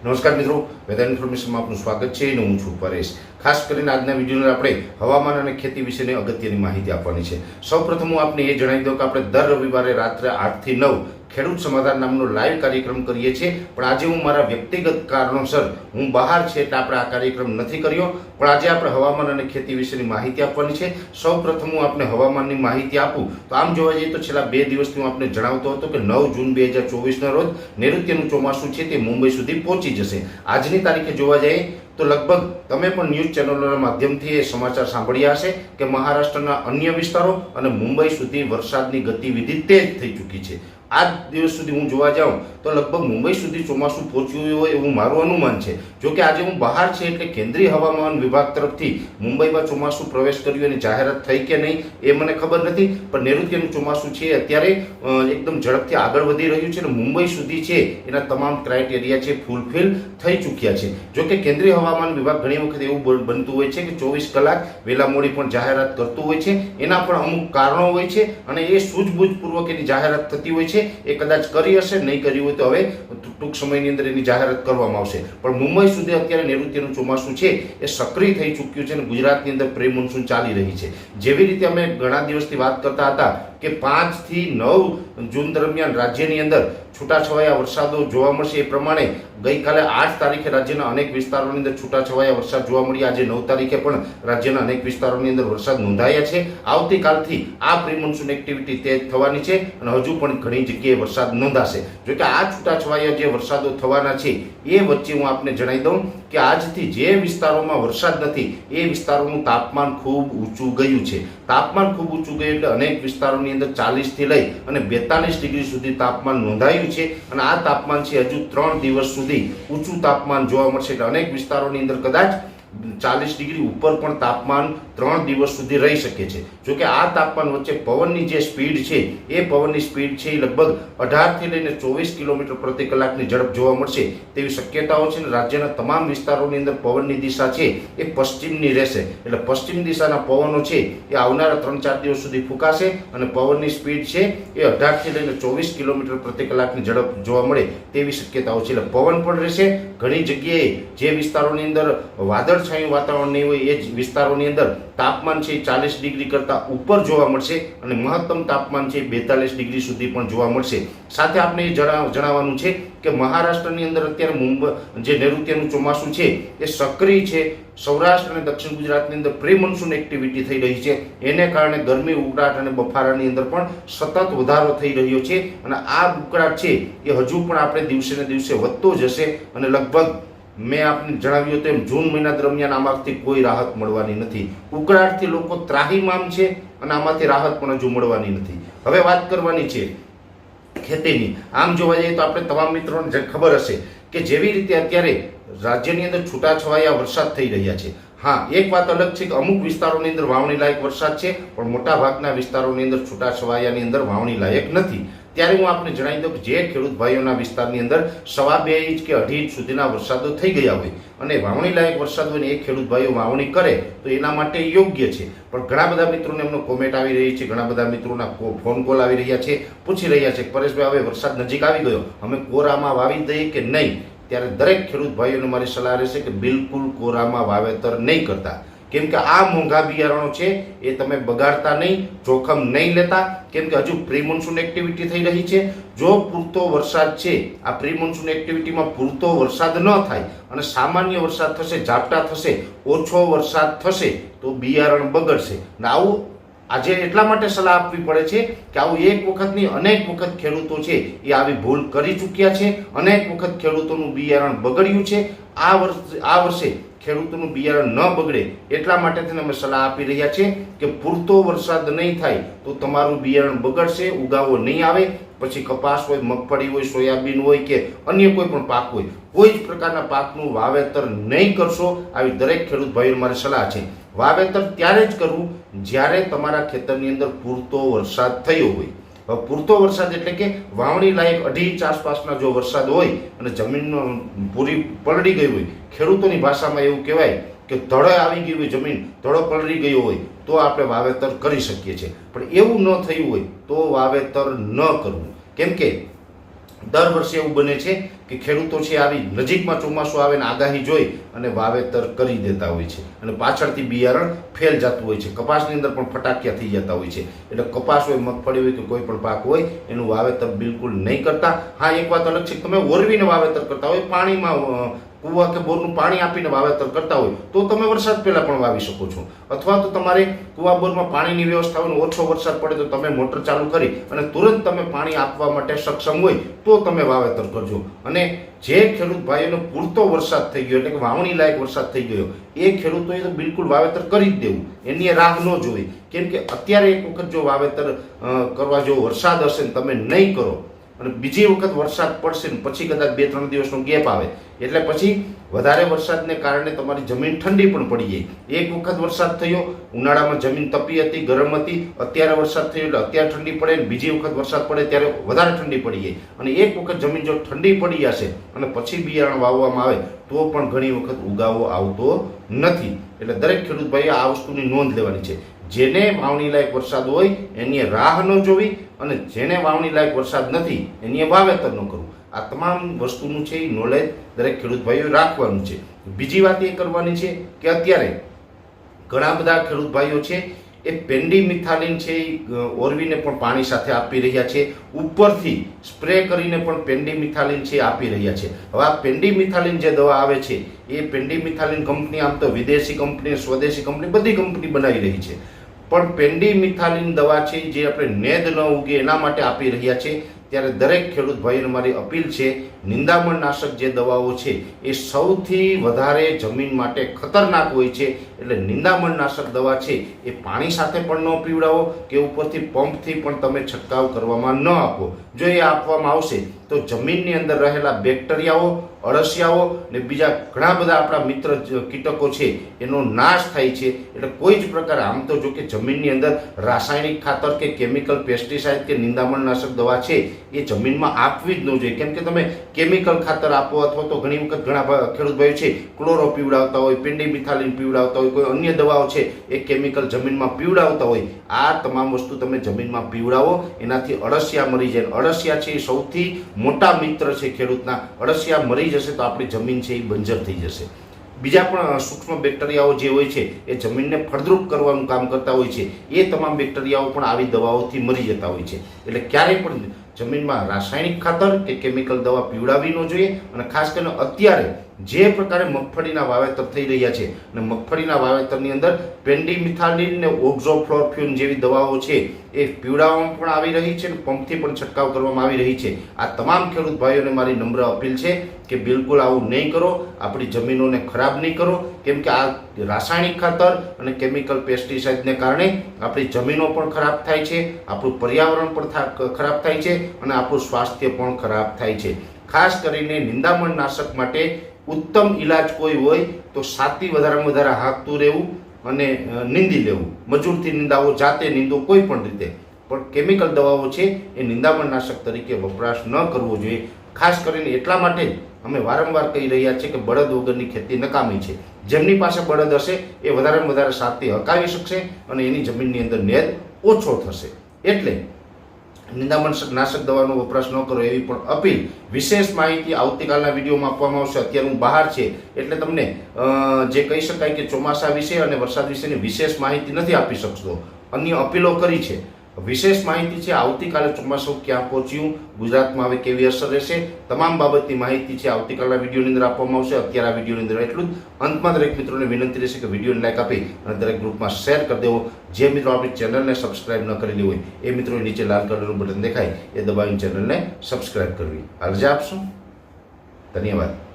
નમસ્કાર મિત્રો, વેધર ઇન્ફોર્મેશનમાં આપનું સ્વાગત છે. અને હું છું પરેશ. ખાસ કરીને આજના વિડીયોને આપણે હવામાન અને ખેતી વિશેની અગત્યની માહિતી આપવાની છે. સૌપ્રથમ હું આપને એ જણાવી દઉં કે આપણે દર રવિવારે રાત્રે આઠથી નવ ખેડૂત સમાધાન નામનો લાઈવ કાર્યક્રમ કરીએ છીએ. પણ આજે હું મારા વ્યક્તિગત કારણોસર હું બહાર છે એટલે આપણે આ કાર્યક્રમ નથી કર્યો. પણ આજે આપણે હવામાન અને ખેતી વિશેની માહિતી આપવાની છે. સૌ પ્રથમ હું આપને હવામાનની માહિતી આપું. તો આમ જોવા જઈએ તો છેલ્લા બે દિવસથી હું આપને જણાવતો હતો કે નવ જૂન બે હજાર ચોવીસના રોજ નૈઋત્યનું ચોમાસું છે તે મુંબઈ સુધી પહોંચી જશે. આજની તારીખે જોવા જઈએ તો લગભગ તમે પણ ન્યૂઝ ચેનલોના માધ્યમથી એ સમાચાર સાંભળ્યા હશે કે મહારાષ્ટ્રના અન્ય વિસ્તારો અને મુંબઈ સુધી વરસાદની ગતિવિધિ તેજ થઈ ચૂકી છે. આજ દિવસ સુધી હું જોવા જાઉં, તો લગભગ મુંબઈ સુધી ચોમાસું પહોંચ્યું હોય એવું મારું અનુમાન છે. જો કે આજે હું બહાર છે એટલે કેન્દ્રીય હવામાન વિભાગ તરફથી મુંબઈમાં ચોમાસું પ્રવેશ કર્યું એની જાહેરાત થઈ કે નહીં એ મને ખબર નથી, પણ નૈઋત્યનું ચોમાસું છે અત્યારે એકદમ ઝડપથી આગળ વધી રહ્યું છે અને મુંબઈ સુધી છે એના તમામ ક્રાઇટેરિયા છે ફૂલફિલ થઈ ચૂક્યા છે. જો કે કેન્દ્રીય હવામાન વિભાગ ઘણી વખત એવું બન- બનતું હોય છે કે ચોવીસ કલાક વહેલા મોડી પણ જાહેરાત કરતું હોય છે, એના પણ અમુક કારણો હોય છે અને એ સૂઝબૂઝપૂર્વક એની જાહેરાત થતી હોય છે. એ કદાચ કરી હશે, નહીં કરી હોય તો હવે ટૂંક સમયની અંદર એની જાહેરાત કરવામાં આવશે. પણ મુંબઈ સુધી અત્યારે નૈઋત્યનું ચોમાસું છે, એ સક્રિય થઈ ચૂક્યું છે અને ગુજરાતની અંદર પ્રી મોન્સૂન ચાલી રહી છે. જેવી રીતે અમે ઘણા દિવસથી વાત કરતા હતા કે પાંચથી નવ જૂન દરમિયાન રાજ્યની અંદર છૂટાછવાયા વરસાદો જોવા મળશે. એ પ્રમાણે ગઈકાલે આઠ તારીખે રાજ્યના અનેક વિસ્તારોની અંદર છૂટાછવાયા વરસાદ જોવા મળ્યા આજે નવ તારીખે પણ રાજ્યના અનેક વિસ્તારોની અંદર વરસાદ નોંધાયા છે. આવતીકાલથી આ પ્રી મોન્સૂન એક્ટિવિટી તેજ થવાની છે અને હજુ પણ ઘણી જગ્યાએ વરસાદ નોંધાશે. જો કે આ છૂટાછવાયા જે વરસાદો થવાના છે, એ વચ્ચે હું આપને જણાવી દઉં કે આજથી જે વિસ્તારોમાં વરસાદ નથી, એ વિસ્તારોનું તાપમાન ખૂબ ઊંચું ગયું છે. તાપમાન ખૂબ ઊંચું ગયું એટલે અનેક વિસ્તારોની અંદર ચાલીસથી લઈ અને બેતાલીસ ડિગ્રી સુધી તાપમાન નોંધાયું છે અને આ તાપમાન છે હજુ ત્રણ દિવસ સુધી ઊંચું તાપમાન જોવા મળશે એટલે અનેક વિસ્તારોની અંદર કદાચ ચાલીસ ડિગ્રી ઉપર પણ તાપમાન ત્રણ દિવસ સુધી રહી શકે છે. જો કે આ તાપમાન વચ્ચે પવનની જે સ્પીડ છે, એ પવનની સ્પીડ છે એ લગભગ અઢારથી લઈને ચોવીસ કિલોમીટર પ્રતિ કલાકની ઝડપ જોવા મળશે. તેવી શક્યતાઓ છે અને રાજ્યના તમામ વિસ્તારોની અંદર પવનની દિશા છે એ પશ્ચિમની રહેશે. એટલે પશ્ચિમ દિશાના પવનો છે એ આવનારા ત્રણ ચાર દિવસ સુધી ફૂંકાશે અને પવનની સ્પીડ છે એ અઢારથી લઈને ચોવીસ કિલોમીટર પ્રતિ કલાકની ઝડપ જોવા મળે તેવી શક્યતાઓ છે. એટલે પવન પણ રહેશે. ઘણી જગ્યાએ જે વિસ્તારોની અંદર વાદળછાયું વાતાવરણ નહીં હોય એ જ વિસ્તારોની અંદર તાપમાન છે ચાલીસ ડિગ્રી કરતાં ઉપર જોવા મળશે અને મહત્તમ તાપમાન છે બેતાલીસ ડિગ્રી સુધી પણ જોવા મળશે. સાથે આપણે એ જણાવ જણાવવાનું છે કે મહારાષ્ટ્રની અંદર અત્યારે મુંબઈ જે નૈઋત્યનું ચોમાસું છે એ સક્રિય છે. સૌરાષ્ટ્ર અને દક્ષિણ ગુજરાતની અંદર પ્રી મોન્સૂન એક્ટિવિટી થઈ રહી છે. એને કારણે ગરમી, ઉકળાટ અને બફારાની અંદર પણ સતત વધારો થઈ રહ્યો છે અને આ ઉકળાટ છે એ હજુ પણ આપણે દિવસે ને દિવસે વધતો જશે અને લગભગ મેં આપને જણાવ્યું તેમ જૂન મહિના દરમિયાન આમાંથી કોઈ રાહત મળવાની નથી. ઉકળાટથી લોકો ત્રાહીમામ છે અને આમાંથી રાહત પણ હજુ મળવાની નથી. હવે વાત કરવાની છે ખેતીની. આમ જોવા જઈએ તો આપણે તમામ મિત્રોને ખબર હશે કે જેવી રીતે અત્યારે રાજ્યની અંદર છૂટાછવાયા વરસાદ થઈ રહ્યા છે. હા, એક વાત અલગ છે કે અમુક વિસ્તારોની અંદર વાવણી લાયક વરસાદ છે, પણ મોટા ભાગના વિસ્તારોની અંદર છૂટાછવાયાની અંદર વાવણી લાયક નથી. ત્યારે હું આપને જણાવી દઉં કે જે ખેડૂત ભાઈઓના વિસ્તારની અંદર સવા બે ઇંચ કે અઢી ઇંચ સુધીના વરસાદો થઈ ગયા હોય અને વાવણી લાયક વરસાદ હોય ને એ ખેડૂત ભાઈઓ વાવણી કરે, તો એના માટે યોગ્ય છે. પણ ઘણા બધા મિત્રોને એમનો કોમેન્ટ આવી રહી છે, ઘણા બધા મિત્રોના ફોન કોલ આવી રહ્યા છે, પૂછી રહ્યા છે પરેશભાઈ, હવે વરસાદ નજીક આવી ગયો, અમે કોરામાં વાવી દઈએ કે નહીં? ત્યારે દરેક ખેડૂત ભાઈઓને મારી સલાહ રહેશે કે બિલકુલ કોરામાં વાવેતર નહીં કરતા. કેમ કે આ મોંઘા બિયારણો છે, એ તમે બગાડતા નહીં, જોખમ નહીં લેતા. કેમ કે હજુ પ્રી મોન્સૂન એક્ટિવિટી થઈ રહી છે. જો પૂરતો વરસાદ છે, આ પ્રી મોન્સૂન એક્ટિવિટીમાં પૂરતો વરસાદ ન થાય અને સામાન્ય વરસાદ થશે, ઝાપટા થશે, ઓછો વરસાદ થશે, તો બિયારણ બગડશે. ને આવું આજે એટલા માટે સલાહ આપવી પડે છે કે આવું એક વખતની અનેક વખત ખેડૂતો છે, એ આવી ભૂલ કરી ચૂક્યા છે. અનેક વખત ખેડૂતોનું બિયારણ બગડ્યું છે. આ વર્ષ આ વર્ષે ખેડૂતોનું બિયારણ ન બગડે એટલા માટે તેને અમે સલાહ આપી રહ્યા છીએ કે પૂરતો વરસાદ નહીં થાય તો તમારું બિયારણ બગડશે, ઉગાવો નહીં આવે, પછી કપાસ હોય, મગફળી હોય, સોયાબીન હોય કે અન્ય કોઈ પણ પાક હોય, કોઈ જ પ્રકારના પાકનું વાવેતર નહીં કરશો આવી દરેક ખેડૂત ભાઈઓ મારી સલાહ છે. વાવેતર ત્યારે જ કરવું જ્યારે તમારા ખેતરની અંદર પૂરતો વરસાદ થયો હોય. પૂરતો વરસાદ એટલે કે વાવણી લાયક અઢી ઇંચ આસપાસના જો વરસાદ હોય અને જમીન પૂરી પલળી ગઈ હોય, ખેડૂતોની ભાષામાં એવું કહેવાય કે ધડે આવી ગઈ હોય જમીન ધડો પલળી ગયો હોય, તો આપણે વાવેતર કરી શકીએ છીએ. પણ એવું ન થયું હોય તો વાવેતર ન કરવું. કેમ કે દર વર્ષે એવું બને છે કે ખેડૂતો છે આવી નજીકમાં ચોમાસું આવે ને આગાહી જોઈ અને વાવેતર કરી દેતા હોય છે. અને પાછળથી બિયારણ ફેલ જતું હોય છે. કપાસની અંદર પણ ફટાકિયા થઈ જતા હોય છે. એટલે કપાસ હોય, મગફળી હોય કે કોઈ પણ પાક હોય, એનું વાવેતર બિલકુલ નહીં કરતા. હા, એક વાત અલગ છે. તમે ઓરવીને વાવેતર કરતા હોય, પાણીમાં કૂવા કે બોરનું પાણી આપીને વાવેતર કરતા હોય, તો તમે વરસાદ પહેલાં પણ વાવી શકો છો. અથવા તો તમારે કૂવા બોરમાં પાણીની વ્યવસ્થા હોય ઓછો વરસાદ પડે તો તમે મોટર ચાલુ કરી અને તુરંત તમે પાણી આપવા માટે સક્ષમ હોય, તો તમે વાવેતર કરજો. અને જે ખેડૂત ભાઈઓનો પૂરતો વરસાદ થઈ ગયો, એટલે કે વાવણી લાયક વરસાદ થઈ ગયો, એ ખેડૂતોએ તો બિલકુલ વાવેતર કરી જ દેવું. એની રાહ ન જોવી. કેમ કે અત્યારે એક વખત જો વાવેતર કરવા જો વરસાદ હશે ને તમે નહીં કરો અને બીજી વખત વરસાદ પડશે ને પછી કદાચ બે ત્રણ દિવસનો ગેપ આવે, એટલે પછી વધારે વરસાદને કારણે તમારી જમીન ઠંડી પણ પડી જાય. એક વખત વરસાદ થયો, ઉનાળામાં જમીન તપી હતી, ગરમ હતી, અત્યારે વરસાદ થયો એટલે અત્યારે ઠંડી પડે ને બીજી વખત વરસાદ પડે ત્યારે વધારે ઠંડી પડી જાય. અને એક વખત જમીન જો ઠંડી પડી જશે અને પછી બિયારણ વાવવામાં આવે, તો પણ ઘણી વખત ઉગાવો આવતો નથી. એટલે દરેક ખેડૂત ભાઈએ આ વસ્તુની નોંધ લેવાની છે. જેને વાવણી લાયક વરસાદ હોય એની રાહ ન જોવી અને જેને વાવણી લાયક વરસાદ નથી એની વાવેતર ન કરવું. આ તમામ વસ્તુનું છે એ નોલેજ દરેક ખેડૂત ભાઈઓએ રાખવાનું છે. બીજી વાત એ કરવાની છે કે અત્યારે ઘણા બધા ખેડૂત ભાઈઓ છે એ પેન્ડી મિથાલિન છે એ ઓરવીને પણ પાણી સાથે આપી રહ્યા છે. ઉપરથી સ્પ્રે કરીને પણ પેન્ડી મિથાલિન છે આપી રહ્યા છે. હવે આ પેન્ડી મિથાલિન જે દવા આવે છે એ પેન્ડી મિથાલિન કંપની આમ તો વિદેશી કંપની, સ્વદેશી કંપની બધી કંપની બનાવી રહી છે. પણ પેન્ડી મિથાલિન દવા છે, જે આપણે નેદ ન ઉગે એના માટે આપી રહ્યા છે. ત્યારે દરેક ખેડૂત ભાઈઓને મારી અપીલ છે નિંદામણ નાશક જે દવાઓ છે, એ સૌથી વધારે જમીન માટે ખતરનાક હોય છે. એટલે નિંદામણ નાશક દવા છે, એ પાણી સાથે પણ ન પીવડાવો, કે ઉપરથી પંપથી પણ તમે છંટકાવ કરવામાં ન આપો. જો એ આપવામાં આવશે, તો જમીનની અંદર રહેલા બેક્ટેરિયાઓ અળસિયાઓ ને બીજા ઘણા બધા આપણા મિત્ર કીટકો છે, એનો નાશ થાય છે. એટલે કોઈ જ પ્રકાર, આમ તો જો કે જમીનની અંદર રાસાયણિક ખાતર કે કેમિકલ, પેસ્ટિસાઇડ કે નિંદામણનાશક દવા છે, એ જમીનમાં આપવી જ ન જોઈએ. કેમ કે તમે કેમિકલ ખાતર આપો અથવા તો ઘણી વખત ઘણા ખેડૂત ભાઈઓ છે, ક્લોરો પીવડાવતા હોય, પેન્ડી મિથાલિન પીવડાવતા હોય, કોઈ અન્ય દવાઓ છે, એ કેમિકલ જમીનમાં પીવડાવતા હોય, આ તમામ વસ્તુ તમે જમીનમાં પીવડાવો, એનાથી અળસિયા મરી જાય. અળસિયા છે એ સૌથી મોટા મિત્ર છે ખેડૂતના. અળસિયા મરી જશે તો આપણી જમીન છે એ બંજર થઈ જશે. બીજા પણ સૂક્ષ્મ બેક્ટેરિયાઓ જે હોય છે, એ જમીનને ફળદ્રુપ કરવાનું કામ કરતા હોય છે, એ તમામ બેક્ટેરિયાઓ પણ આવી દવાઓથી મરી જતા હોય છે. એટલે ક્યારેય પણ જમીનમાં રાસાયણિક ખાતર કે કેમિકલ દવા પીવડાવવી ન જોઈએ અને ખાસ કરીને અત્યારે જે પ્રકારે મગફળીના વાવેતર થઈ રહ્યા છે અને મગફળીના વાવેતરની અંદર પેન્ડીમિથાલિન ને ઓક્ઝોફ્લોરફ્યુન જેવી દવાઓ છે, એ પીવડાવવામાં પણ આવી રહી છે અને પંપથી પણ છંટકાવ કરવામાં આવી રહી છે. આ તમામ ખેડૂત ભાઈઓને મારી નમ્ર અપીલ છે કે બિલકુલ આવું નહીં કરો, આપણી જમીનોને ખરાબ નહીં કરો, કેમ કે આ રાસાયણિક ખાતર અને કેમિકલ પેસ્ટિસાઇડને કારણે આપણી જમીનો પણ ખરાબ થાય છે, આપણું પર્યાવરણ પણ ખરાબ થાય છે અને આપણું સ્વાસ્થ્ય પણ ખરાબ થાય છે. ખાસ કરીને નિંદામણ નાશક માટે ઉત્તમ ઈલાજ કોઈ હોય તો સાતી વધારેમાં વધારે હાંકતું રહેવું અને નિંદી લેવું. મજૂરથી નિંદાવો, જાતે નિંદો, કોઈ પણ રીતે. પણ કેમિકલ દવાઓ છે એ નિંદામણ નાશક તરીકે વપરાશ ન કરવો જોઈએ. ખાસ કરીને એટલા માટે જ અમે વારંવાર કહી રહ્યા છીએ કે બળદ વગરની ખેતી નકામી છે. જેમની પાસે બળદ હશે એ વધારેમાં વધારે સાથી હકાવી શકશે અને એની જમીનની અંદર નેદ ઓછો થશે. એટલે નિંદામણ નાશક દવાનો વપરાશ ન કરો એવી પણ અપીલ. વિશેષ માહિતી આવતીકાલના વિડીયોમાં આપવામાં આવશે. અત્યારે હું બહાર છે એટલે તમને જે કહી શકાય કે ચોમાસા વિશે અને વરસાદ વિશેની વિશેષ માહિતી નથી આપી શકતો. અન્ય અપીલો કરી છે. વિશેષ માહિતી છે. આવતીકાલે ચોમાસું ક્યાં પહોંચ્યું? ગુજરાતમાં હવે કેવી અસર રહેશે? તમામ બાબતની માહિતી છે. આવતીકાલના વિડીયોની અંદર આપવામાં આવશે. અત્યારે આ વિડીયોની અંદર એટલું જ. અંતમાં દરેક મિત્રોને વિનંતી રહેશે કે વિડીયોને લાઈક આપી અને દરેક ગ્રુપમાં શેર કરી દેવો. જે મિત્રો આપણી ચેનલને સબસ્ક્રાઇબ ન કરેલી હોય, એ મિત્રોએ નીચે લાલ કલરનું બટન દેખાય, એ દબાવીને ચેનલને સબસ્ક્રાઇબ કરવી. અરજી આપશું. ધન્યવાદ.